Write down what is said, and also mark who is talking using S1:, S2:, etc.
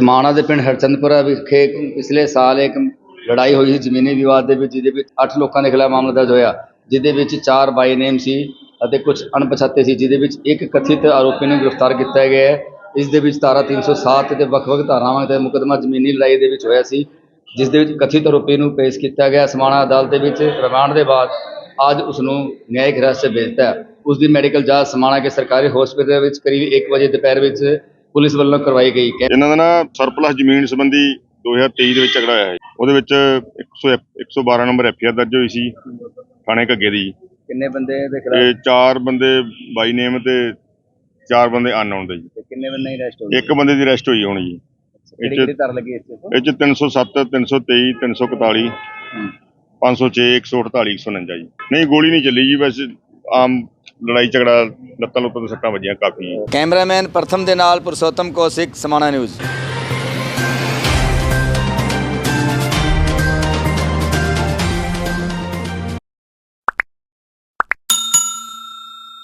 S1: ਸਮਾਣਾ ਦੇ ਪਿੰਡ ਹਰਚੰਦਪੁਰਾ ਵਿਖੇ ਪਿਛਲੇ ਸਾਲ ਇੱਕ ਲੜਾਈ ਹੋਈ ਸੀ ਜ਼ਮੀਨੀ ਵਿਵਾਦ ਦੇ ਵਿੱਚ, ਜਿਹਦੇ ਵਿੱਚ 8 ਲੋਕਾਂ ਦੇ ਖਿਲਾਫ ਮਾਮਲਾ ਦਰਜ ਹੋਇਆ, ਜਿਹਦੇ ਵਿੱਚ 4 ਬਾਈ ਨੇਮ ਸੀ ਅਤੇ ਕੁਝ ਅਣਪਛਾਤੇ ਸੀ, ਜਿਹਦੇ ਵਿੱਚ ਇੱਕ ਕਥਿਤ ਆਰੋਪੀ ਨੂੰ ਗ੍ਰਿਫਤਾਰ ਕੀਤਾ ਗਿਆ ਹੈ। ਇਸ ਦੇ ਵਿੱਚ ਧਾਰਾ 307 ਤੇ ਵੱਖ-ਵੱਖ ਧਾਰਾਵਾਂ ਤੇ ਮੁਕੱਦਮਾ ਜ਼ਮੀਨੀ ਲੜਾਈ ਦੇ ਵਿੱਚ ਹੋਇਆ ਸੀ, ਜਿਸ ਦੇ ਵਿੱਚ ਕਥਿਤ ਆਰੋਪੀ ਨੂੰ ਪੇਸ਼ ਕੀਤਾ ਗਿਆ। ਸਮਾਣਾ ਅਦਾਲਤ ਦੇ ਵਿੱਚ ਰਿਮਾਂਡ ਦੇ ਬਾਅਦ ਅੱਜ ਉਸ ਨੂੰ ਨਿਆਇਕ ਹਿਰਾਸਤ 'ਚ ਭੇਜਤਾ ਹੈ ਉਸ ਦੀ ਮੈਡੀਕਲ ਜਾਂਚ ਸਮਾਣਾ ਕੇ ਸਰਕਾਰੀ ਹਸਪਤਾਲ ਵਿੱਚ ਕਰੀਬ 1 ਵਜੇ ਦੁਪਹਿਰ ਵਿੱਚ ਪੁਲਿਸ ਵੱਲੋਂ ਕਰਵਾਈ ਗਈ
S2: ਇਹਨਾਂ ਦਾ ਨਾ ਸਰਪਲਸ ਜ਼ਮੀਨ ਸੰਬੰਧੀ 2023 ਦੇ ਵਿੱਚ ਝਗੜਾ ਹੋਇਆ ਹੈ ਉਹਦੇ ਵਿੱਚ 100 112 ਨੰਬਰ ਐਫਆਰ ਦਰਜ ਹੋਈ ਸੀ ਥਾਣੇ ਘੱਗੇ ਦੀ।
S1: ਕਿੰਨੇ ਬੰਦੇ ਦੇ
S2: ਤੇ
S1: ਖਿਲਾਫ?
S2: ਚਾਰ ਬੰਦੇ ਬਾਈ ਨੇਮ ਤੇ ਚਾਰ ਬੰਦੇ ਅਨਨੋਨ ਦੇ ਜੀ।
S1: ਤੇ ਕਿੰਨੇ ਬੰਦੇ ਅਰੈਸਟ ਹੋਏ
S2: ਇੱਕ ਬੰਦੇ ਦੀ ਅਰੈਸਟ ਹੋਈ ਹੋਣੀ ਜੀ।
S1: ਕਿਹੜੀ ਕਿਹੜੀ ਧਾਰ ਲੱਗੀ ਇਸ ਤੇ
S2: ਇਹ ਚ 307 323 341 506 148 149 ਜੀ। ਨਹੀਂ ਗੋਲੀ ਨਹੀਂ ਚੱਲੀ ਜੀ ਬਸ ਆਮ ਲੜਾਈ ਝਗੜਾ ਲੱਤਾਂ ਲੁੱਤਾਂ ਤੇ ਸੱਟਾਂ ਵੱਜੀਆਂ ਕਾਫੀ।
S1: ਕੈਮਰਾਮੈਨ ਪ੍ਰਥਮ ਦੇ ਨਾਲ ਪੁਰਸ਼ੋਤਮ ਕੌਸ਼ਿਕ ਸਮਾਣਾ ਨਿਊਜ਼।